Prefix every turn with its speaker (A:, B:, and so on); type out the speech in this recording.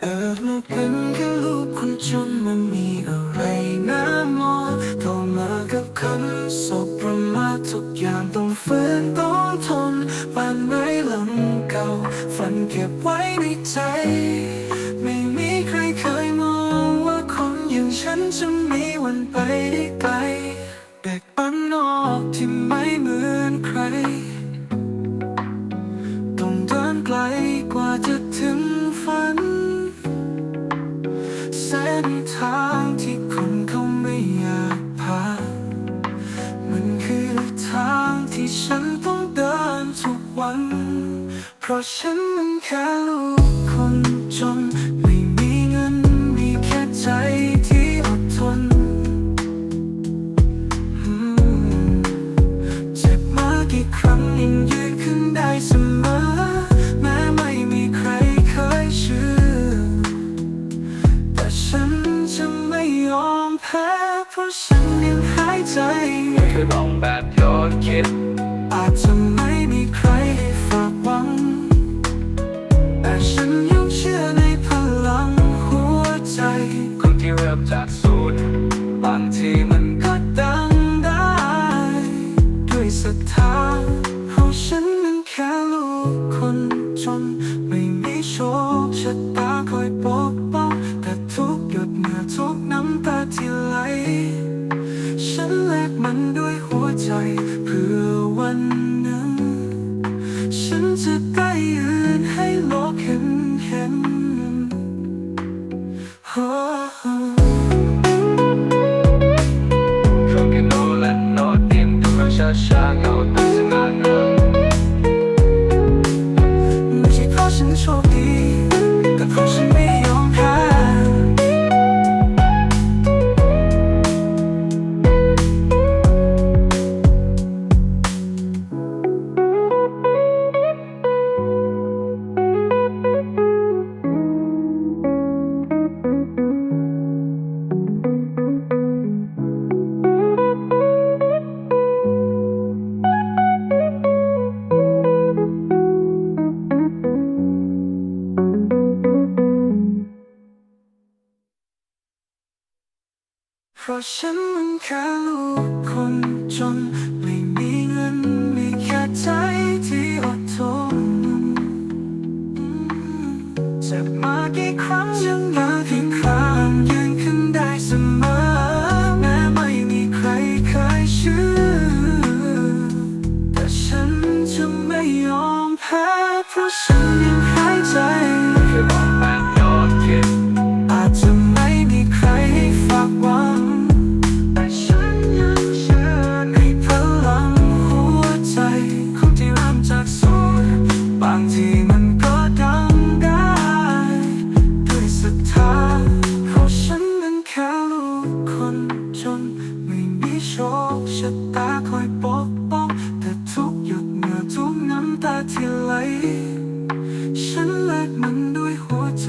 A: เกิดมาเป็นแค่ลูกคนจนมันมีอะไรน่ามองโตมากับคำสบประมาททุกอย่างต้องฝืนต้องทนปานไม้ลำเก่าฝันเก็บไว้ในใจ ไม่มีใครเคยมองว่าคนอย่างฉันจะมีวันไปได้ไกลเด็กบ้านนอกที่ไม่เหมือนใคร นทางที่คนเขาไม่อยากผ่านมันคือทางที่ฉันต้องเดินทุกวัน เพราะฉันมันแค่ลูก ฉันยังหายใจ
B: คือลองแบบยอดคิด
A: อาจจะไม่มีใครให้ฝากหวัง แต่ฉันยังเชื่อในพลังหัวใจ
B: คนที่เริ่มจากศูนย์
A: บางทีมันก็ดังได้ ด้วยศรัทธาเพราฉันนั้นแค่ลูกคนจน ไม่มีโชคชะตาคอย ไหลฉันแลกมันด้วยหัวใจเพื่อวันหนึ่ง ฉันจะได้ยืนให้โลกเห็นเห็นโอ้
B: ช่วงกินโราะ
A: ฉันมันแค่ลูกคนจน ไม่มีเงินมีแค่ใจที่อดทนเจ็บมากี่ครั้งยังมากี่ครั้ง ชะตาคอยปกป้องแต่ทุกหยดเหงื่อทุกน้ำตาที่ไหล ฉันแลกมันด้วยหัวใจ